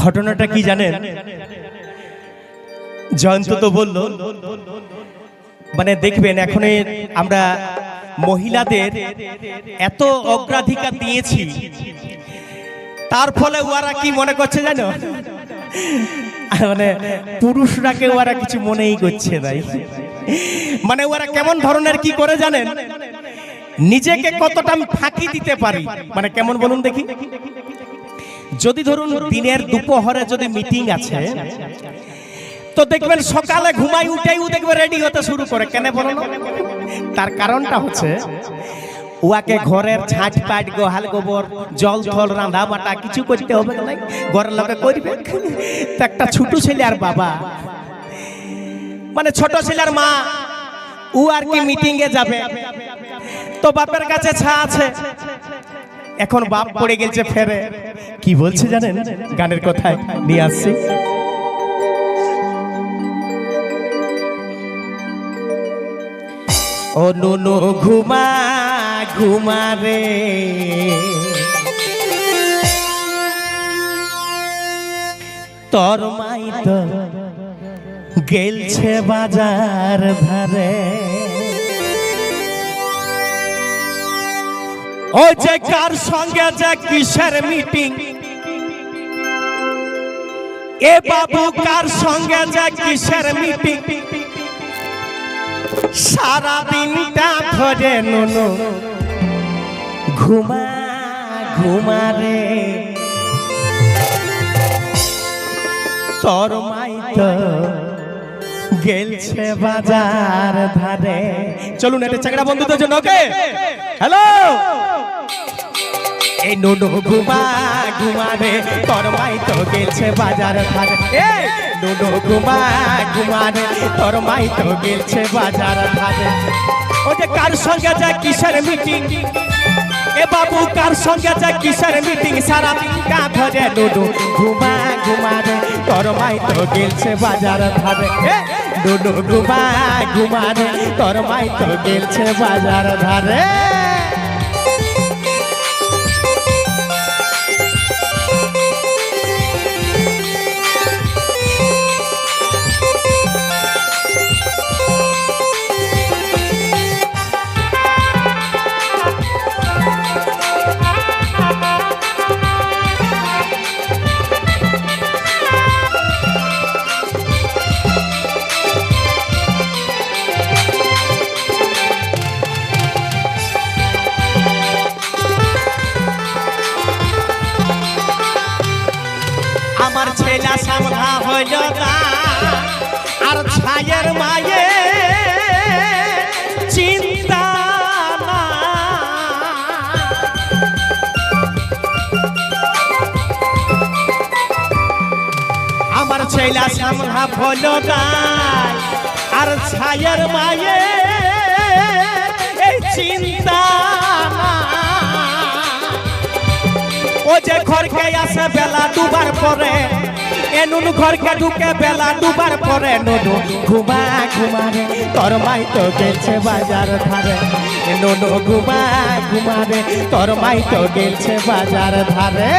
ঘটনাটা কি জানেন? জয়ন্ত তো বলল মানে দেখবেন, এখন আমরা মহিলাদের এত অগ্রাধিকার দিয়েছি। তার ফলে ওরা কি মনে করছে জানো? মানে পুরুষরাকে ওরা কিছু মনেই করছে নাই মানে ওরা কেমন ধরনের কি করে জানেন? নিজেকে কতটা ফাঁকি দিতে পারি? মানে কেমন বলুন দেখি। যদি ধরুন দিনের দুপুরে যদি মিটিং আছে, তো দেখবেন সকালে ঘুমাই উঠেই দেখবে রেডি হতে শুরু করে। কেন বলুন তার কারণটা হচ্ছে উয়াকে ঘরের ঝাঁট পাট, গোহাল গোবর, জল থল, রাঁধা বাটা কিছু করতে হবে না ঘরের লোকে করবে। তো একটা ছোট ছেলে আর বাবা। মানে ছোট ছেলের মা, ও আর কি মিটিং এ যাবে। তো বাপের কাছে ছা আছে। এখন বাপ পড়ে গেছে ফেরে। কি বলছে জানেন? গানের কথায় নিয়ে আসছি। ও নুনু ঘুমা ঘুমা রে। তোর মাই তো গেলছে বাজার ধারে। ও যে কার সঙ্গে যে কিসের মিটিং? এ বাবু কার সঙ্গে যে কিসের মিটিং? সারা দিনটা ধরে নুনু। ঘুমা ঘুমা রে। তোর মাই তো গেলছে বাজার ধারে। চলুন এটা চাকরা বন্ধুদের জন্য ওকে? হ্যালো? এই নুনু ঘুমা ঘুমা রে তোর মাই তো গেলছে বাজার ধারে। এই নুনু ঘুমা ঘুমা রে তোর মাই তো গেলছে বাজার ধারে। ও যে কার সঙ্গে যায় কিসের মিটিং এ বাবু কার সঙ্গে যা কিসের মিটিং সারা কা ধরে নুনু ঘুমা ঘুমা রে তোর মাই তো গেলছে বাজার ধারে। এ, নুনু ঘুমা ঘুমা রে তোর মাই তো গেলছে বাজার ধারে। আমার ছেলা সামধা হইল আর ছায়ের মায়ে চিন্তা আমার ছেলা সামধা হইল আর ছায়ের মায়ে চিন্তা ও যে ঘরকে আসে বেলা দুবার পরে, এ নুনু ঘরকে ঢুকে বেলা দুবার পরে। নুনু ঘুমা ঘুমা রে, তোর মাই তো গেছে বাজার ধারে। নুনু ঘুমা ঘুমা রে, তোর মাই তো গেছে বাজার ধারে।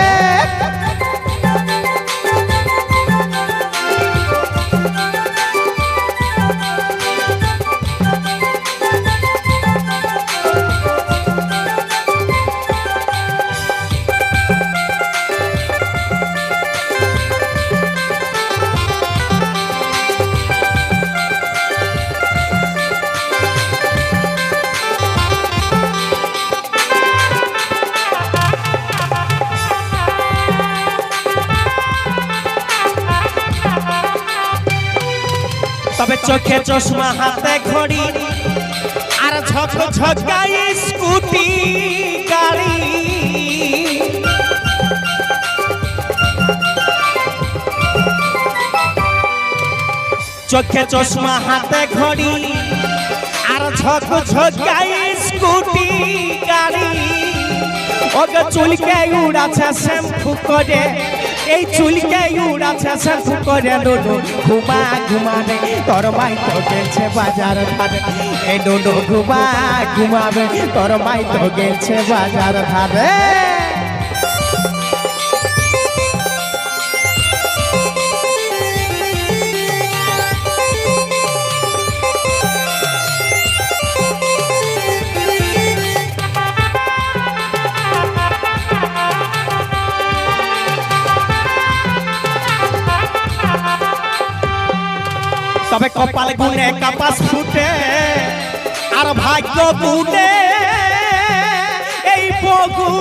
তবে চোখে চশমা হাতে ঘড়ি। আর ঝক ঝকাই স্কুটি, গাড়ি। চোখে চশমা হাতে ঘড়ি, আর ঝক ঝকাই স্কুটি, গাড়ি। ওকে চুলকে উড়াছে শ্যাম্পু করে। এই চুলকে উড়াছে শ্যাম্পু করে ডোডো, ঘুমা ঘুমাবে তোর মাই তো গেছে বাজার ধারে। এই ডোডো, ঘুমা ঘুমাবে তোর মাই তো গেছে বাজার ধারে। কপাল গুনে কাপাস ফুটে, আর ভাগ্য গুনে এই বগু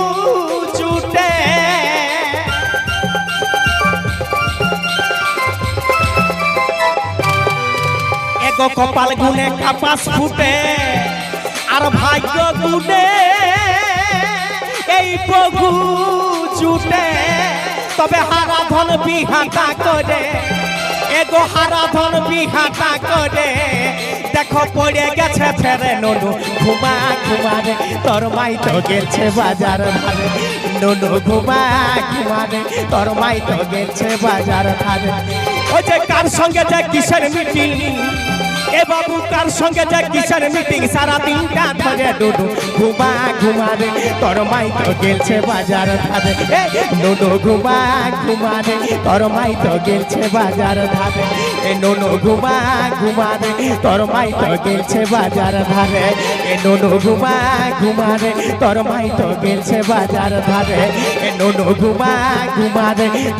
চুটে এগো কপাল গুনে কাপাস ফুটে, আর ভাগ্য গুনে এই বগু চুটে তবে হারা ধন বিহাটা করে এগো হারা ধন বিহাটা করে। দেখো, পড়ে গেছে ফেরে ননু। ঘুমা ঘুমারে তোর মাই তো গেছে বাজার ধারে। ননু, ঘুমা ঘুমারে তোর মাই তো গেছে বাজার ধারে। ও যে কার সঙ্গে যে কিসের মিটিং? এ বাবু কার সঙ্গে যে কিসের মিটিং সারা দিনটা ধরে ডুডু ঘুমা ঘুমা রে, তোর মাই তো গেছে বাজার ধারে। নোনো ঘুমা ঘুমা রে, তোর মাই তো গেছে বাজার ধারে। এ, নোনো ঘুমা ঘুমা রে, তোর মাই তো গেছে বাজার ধারে। এ, নোনো ঘুমা ঘুমা রে, তোর মাই তো গেছে বাজার ধারে। এ, নোনো ঘুমা ঘুমা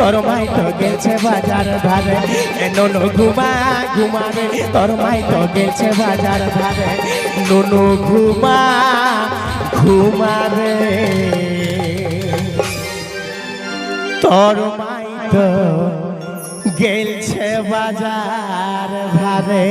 তোর মাই তো গেছে বাজার ধারে। এ, নোনো ঘুমা ঘুমা তোর মাই তো গেছে বাজার ধারে। নুনু ঘুমা ঘুমা রে। তোর মাই তো গেলছে বাজার ধারে।